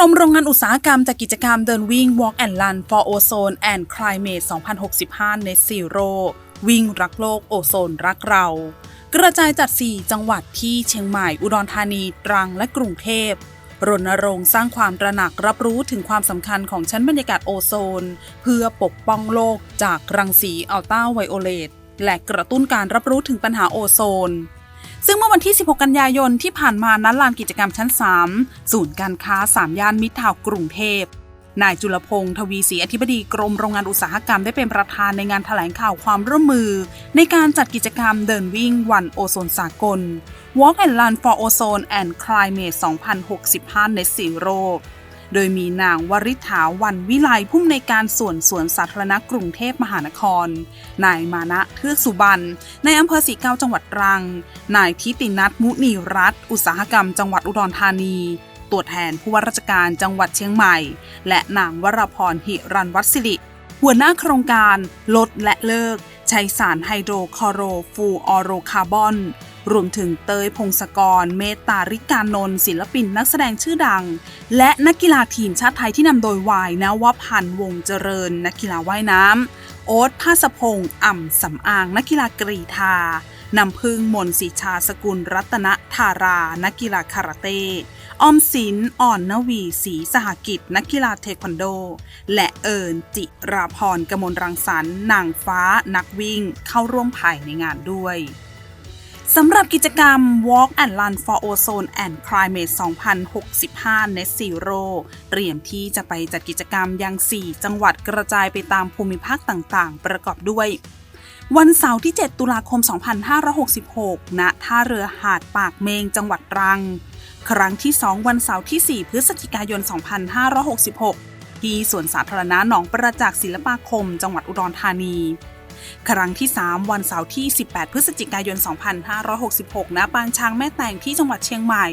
รมโรงงานอุตสาหกรรมจัดกิจกรรมเดินวิ่ง Walk and Run for Ozone and Climate 2065 Net Zero วิ่งรักโลกโอโซนรักเรา กระจายจัด 4 จังหวัดที่เชียงใหม่ อุดรธานี ตรัง และกรุงเทพรณรงค์สร้างความตระหนักรับรู้ถึงความสำคัญของชั้นบรรยากาศโอโซน เพื่อปกป้องโลกจากรังสีอัลตราไวโอเลตและกระตุ้นการรับรู้ถึงปัญหาโอโซน ซึ่งเมื่อวันที่ 16 กันยายนที่ผ่านมาณลานกิจกรรมชั้น 3 ศูนย์การค้า 3 ย่านมิตรทาวกรุงเทพนายจุลพงศ์ทวีศรีอธิบดีกรมโรงงานอุตสาหกรรมได้เป็นประธานในงานแถลงข่าวความร่วมมือ ในการจัดกิจกรรมเดินวิ่งวันโอโซนสากล Walk and Run for Ozone and Climate 2065 Net Zero โดยมีนางวริษฐาวันวิไลผู้อำนวยการส่วนสวนสาธารณะกรุงเทพมหานคร นายมานะเทือกสุบรรณในอำเภอสีเกาจังหวัดตรัง นายทิตินัทมุนีรัตน์อุตสาหกรรมจังหวัดอุดรธานีตัวแทนผู้ว่าราชการจังหวัดเชียงใหม่ และนางวรพรหิรันวัสิริ หัวหน้าโครงการลดและเลิก ใช้สารไฮโดรคอโรฟูออโรคาร์บอน รวมถึงเตยพงศกร เมตตาริกานนท์ศิลปินนักแสดงชื่อดัง และนักกีฬาทีมชาติไทยที่นำโดยวายนวพันธ์วงศ์เจริญ นักกีฬาว่ายน้ำโอ๊ตภาสพงษ์อ่ำสำอาง นักกีฬากรีธานำพึ่งมนต์สีชาสกุลรัตนธารา นักกีฬาคาราเต้ออมสินอ่อนนวีศรีสหกิจ นักกีฬาเทควันโด และเอิญจิราพรกมลรังสรรค์นางฟ้า นักวิ่ง เข้าร่วมภายในงานด้วย สำหรับกิจกรรม Walk and Run for Ozone and Climate 2065 Net Zero เตรียมที่จะไปจัดกิจกรรมยัง 4 จังหวัดกระจายไปตามภูมิภาคต่างๆ ประกอบด้วย วันเสาร์ที่ 7 ตุลาคม 2566 ณ ท่าเรือหาดปากเมง จังหวัดตรัง ครั้งที่ 2 วันเสาร์ที่ 4 พฤศจิกายน 2566 ที่สวนสาธารณะหนองประจักษ์ศิลปาคม จังหวัดอุดรธานี ครั้งที่ 3 วันเสาร์ที่ 18 พฤศจิกายน 2566 ณ ปางช้างแม่แตงที่จังหวัดเชียงใหม่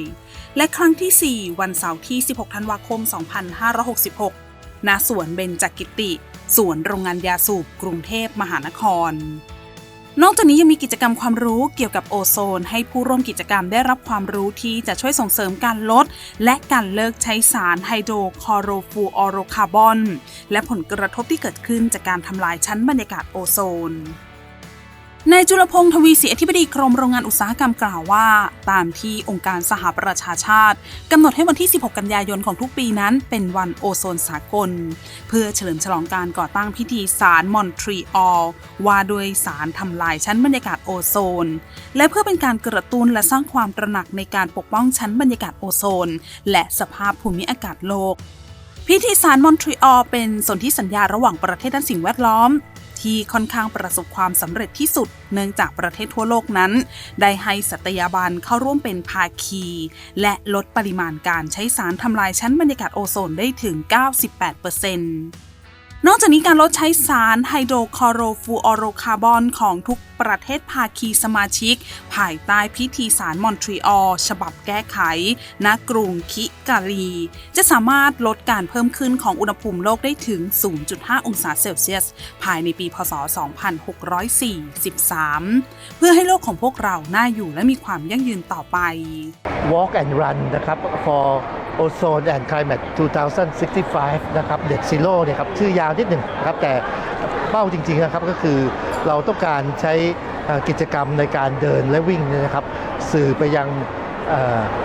และครั้งที่ 4 วันเสาร์ที่ 16 ธันวาคม 2566 ณ สวนเบญจกิติ สวนโรงงานยาสูบ กรุงเทพมหานคร นอกจากนี้ยังมีกิจกรรมความรู้เกี่ยวกับโอโซน ให้ผู้ร่วมกิจกรรมได้รับความรู้ที่จะช่วยส่งเสริมการลด และการเลิกใช้สารไฮโดรคอโรฟูออโรคาร์บอน และผลกระทบที่เกิดขึ้นจากการทำลายชั้นบรรยากาศโอโซน นายจุลพงศ์ทวีศรีอธิบดีกรมโรงงานอุตสาหกรรมกล่าวว่า ตามที่องค์การสหประชาชาติกำหนดให้วันที่ 16 กันยายนของทุกปีนั้น เป็นวันโอโซนสากล เพื่อเฉลิมฉลองการก่อตั้งพิธีสารมอนทรีออลว่าด้วยสารทำลายชั้นบรรยากาศโอโซน และเพื่อเป็นการกระตุ้นและสร้างความตระหนักในการปกป้องชั้นบรรยากาศโอโซน และสภาพภูมิอากาศโลกพิธีสารมอนทรีออลเป็นสนธิสัญญาระหว่างประเทศด้านสิ่งแวดล้อม ที่ค่อนข้างประสบความสำเร็จที่สุด เนื่องจากประเทศทั่วโลกนั้น ได้ให้สัตยาบันเข้าร่วมเป็นภาคี และลดปริมาณการใช้สารทำลายชั้นบรรยากาศโอโซนได้ถึง 98% นอกจากนี้การลดใช้สารไฮโดรคอโรฟูออโรคาร์บอนของทุกประเทศภาคีสมาชิก ภายใต้พิธีสารมอนทรีออลฉบับแก้ไขณกรุงคิกาลีจะสามารถลดการเพิ่มขึ้นของอุณหภูมิโลกได้ถึง 0.5 องศาเซลเซียส ภายในปีพศ 2643 เพื่อให้โลกของพวกเราน่าอยู่และมีความยั่งยืนต่อไป Walk and Run นะครับ for Ozone and Climate 2065 นะครับ Net Zero เนี่ยครับ ชื่อยาวนิดหนึ่งครับ แต่เป้าจริงๆนะครับก็คือเราต้องการใช้กิจกรรมในการเดินและวิ่งเนี่ยนะครับ สื่อไปยัง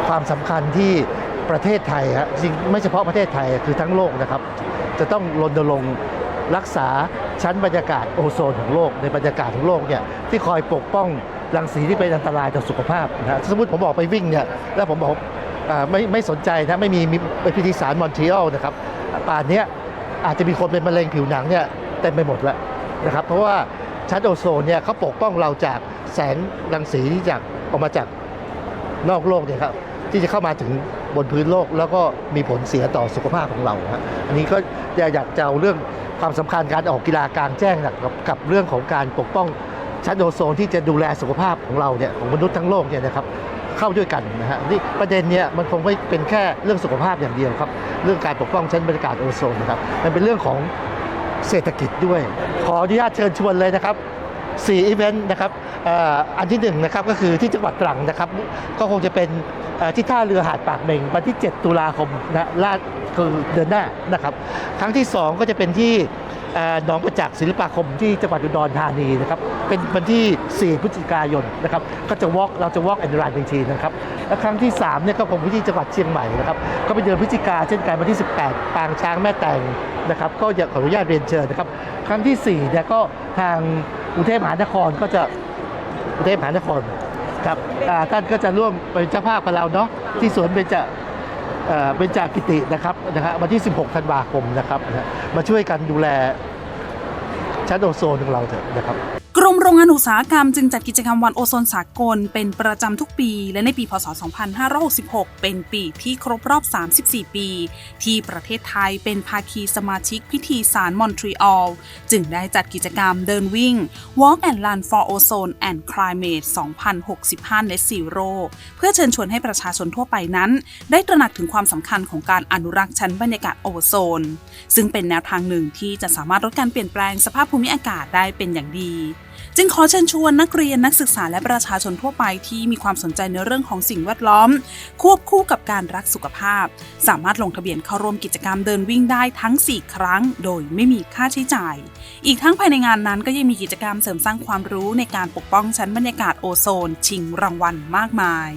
ความสำคัญที่ประเทศไทยฮะจริงไม่เฉพาะประเทศไทยคือทั้งโลกนะครับ จะต้องรณรงค์รักษาชั้นบรรยากาศโอโซนของโลกในบรรยากาศของโลกเนี่ยที่คอยปกป้องรังสีที่เป็นอันตรายต่อสุขภาพนะฮะสมมติผมออกไปวิ่งเนี่ยแล้วผมบอก ไม่ไม่สนใจนะไม่มีมพิธีสารมอนทรีออลนะครับป่านนี้อาจจะมีคนเป็นมะเร็งผิวหนังเนี่ยเต็มไปหมดแล้วนะครับเพราะว่าชั้นโอโซนเนี่ยเขาปกป้องเราจากแสงรังสีที่จากออกมาจากนอกโลกเนี่ยครับที่จะเข้ามาถึงบนพื้นโลก แล้วก็มีผลเสียต่อสุขภาพของเราฮะอันนี้ก็อยากจะเอาเรื่องความสำคัญการออกกีฬากลางแจ้งกับกับเรื่องของการปกป้อง ชั้นโอโซนที่จะดูแลสุขภาพของเราเนี่ยของมนุษย์ทั้งโลกเนี่ยนะครับเข้าด้วยกันนะฮะนี่ประเด็นเนี่ยมันคงไม่เป็นแค่เรื่องสุขภาพอย่างเดียวครับ เรื่องการปกป้องชั้นบรรยากาศโอโซนนะครับมันเป็นเรื่องของเศรษฐกิจด้วย ขออนุญาตเชิญชวนเลยนะครับ4อีเวนต์นะครับอันที่หนึ่งนะครับก็คือที่จังหวัดตรังนะครับ ก็คงจะเป็นที่ท่าเรือหาดปากเมงวันที่ 7 ตุลาคมนะลาดคือเดือนหน้านะครับ ครั้งที่ 2 ก็จะเป็นที่ หนองประจักษ์ศิลปาคมที่จังหวัดอุดรธานีนะครับเป็นวันที่ 4 พฤศจิกายนนะครับก็จะ walk เราจะ walk and run อีกทีนะครับและครั้งที่3เนี่ยก็คงไปที่จังหวัดเชียงใหม่นะครับก็เป็นเดือนพฤศจิกาเช่นกันวันที่ 18 ปางช้างแม่แตงนะครับก็อยากขออนุญาตเรียนเชิญนะครับครั้งที่4เนี่ยก็ทางกรุงเทพมหานครก็จะกรุงเทพมหานครครับท่านก็จะร่วมเป็นเจ้าภาพกับเราเนาะที่สวนเบญจ เป็นจากกิตินะครับนะฮะวันที่ 16 ธันวาคมนะครับนะมาช่วยกันดูแลชั้นโอโซนของเราเถอะนะครับ มโรงงานอุตสาหกรรมจึงจัดกิจกรรมวันโอโซนสากล เป็นประจำทุกปี และในปีพศ 2566 เป็นปีที่ครบรอบ 34 ปี ที่ประเทศไทยเป็นภาคีสมาชิกพิธีสารมอนทรีออล จึงได้จัดกิจก rm เดินวิ่ง Walk and Run for Ozone and Climate 2065 Net Zero เพื่อเชิญชวนให้ประชาชนทั่วไปนั้น ได้ตระหนักถึงความสำคัญของการอนุรักษ์ชั้นบรรยากาศโอโซน ซึ่งเป็นแนวทางหนึ่งที่จะสามารถลดการเปลี่ยนแปลงสภาพภูมิอากาศได้เป็นอย่างดีจึงขอเชิญชวนนักเรียนนักศึกษาและประชาชนทั่วไปที่มีความสนใจในเรื่องของสิ่งแวดล้อม ควบคู่กับการรักสุขภาพ สามารถลงทะเบียนเข้าร่วมกิจกรรมเดินวิ่งได้ทั้ง 4 ครั้ง โดยไม่มีค่าใช้จ่าย อีกทั้งภายในงานนั้นก็ยังมีกิจกรรมเสริมสร้างความรู้ในการปกป้องชั้นบรรยากาศโอโซน ชิงรางวัลมากมาย